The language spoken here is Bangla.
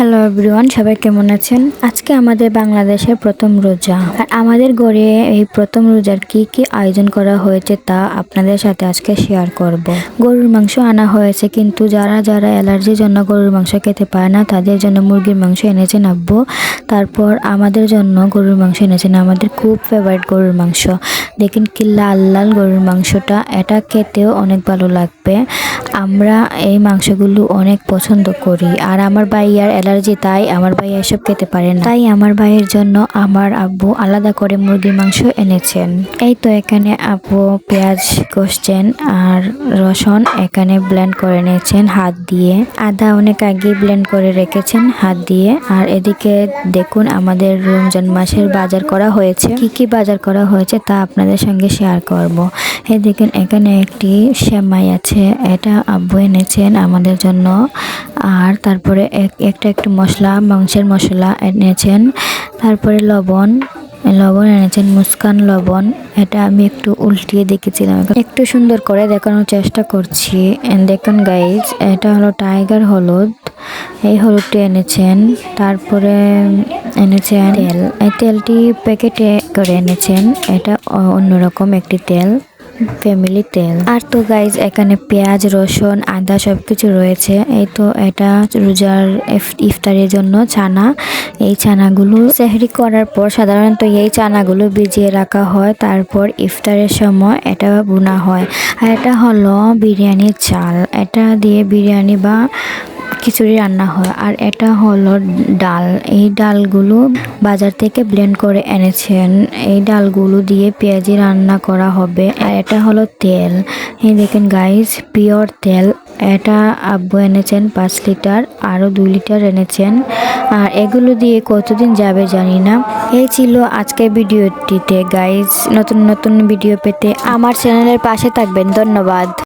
হ্যালো এভরিওয়ান সবাই কেমন আছেন? আজকে আমাদের বাংলাদেশের প্রথম রোজা। আর আমাদের গড়ে এই প্রথম রোজার কি কি আয়োজন করা হয়েছে তা আপনাদের সাথে আজকে শেয়ার করব। গরুর মাংস আনা হয়েছে, কিন্তু যারা যারা অ্যালার্জির জন্য গরুর মাংস খেতে পায় না, তাদের জন্য মুরগির মাংস এনেছেন আব্বু। তারপর আমাদের জন্য গরুর মাংস এনেছেন আমাদের খুব ফেভারিট গরুর মাংস। দেখেন কি লাল লাল গরুর মাংসটা। এটা খেতেও অনেক ভালো লাগবে। আমরা এই মাংসগুলো অনেক পছন্দ করি। আর আমার ভাইয়ার অ্যালার্জি, তাই আমার ভাই এসব খেতে পারে না। তাই আমার ভাইয়ের জন্য আমার আব্বু আলাদা করে মুরগির মাংস এনেছেন। এই তো এখানে আব্বু পেঁয়াজ কষছেন আর রসুন এখানে ব্লেন্ড করে নিয়েছেন হাত দিয়ে। আদা অনেক আগে ব্লেন্ড করে রেখেছেন হাত দিয়ে। আর এদিকে দেখুন আমাদের রমজান মাসের বাজার করা হয়েছে। কি কি বাজার করা হয়েছে তা আপনাদের সঙ্গে শেয়ার করব। এই দেখেন, এখানে একটি সেমাই আছে। এটা আব্বু এনেছেন আমাদের জন্য। আর তারপরে এক- একটা একটু মশলা, মাংসের মশলা এনেছেন। তারপরে লবণ লবণ এনেছেন, মুস্কান লবণ। এটা আমি একটু উল্টিয়ে দেখেছিলাম। একটু সুন্দর করে দেখানোর চেষ্টা করছি। দেখুন গাইজ এটা হলো টাইগার হলুদ। এই হলুদটি এনেছেন। তারপরে এনেছেন তেল। এই তেলটি প্যাকেটে করে এনেছেন। এটা অন্যরকম একটি তেল। ফ্যামিলি তেল আর তো গাইজ এখানে পেঁয়াজ, রসুন, আদা সব কিছু রয়েছে। এই তো এটা রোজার ইফ- ইফতারের জন্য ছানা। এই ছানাগুলো সেহরি করার পর সাধারণত এই ছানাগুলো ভিজিয়ে রাখা হয়। তারপর ইফতারের সময় এটা বোনা হয়। আর এটা হলো বিরিয়ানির চাল। এটা দিয়ে বিরিয়ানি বা খিচুড়ি রান্না হয়। আর এটা হলো ডাল। এই ডালগুলো বাজার থেকে ব্লেন্ড করে এনেছেন। এই ডালগুলো দিয়ে পেঁয়াজি রান্না করা হবে। আর এটা হলো তেল। এই দেখেন গাইস পিওর তেল। এটা আব্বু এনেছেন পাঁচ লিটার, আরও দুই লিটার এনেছেন। আর এগুলো দিয়ে কতদিন যাবে জানি না। এই ছিল আজকের ভিডিওটিতে। গাইস নতুন নতুন ভিডিও পেতে আমার চ্যানেলের পাশে থাকবেন। ধন্যবাদ।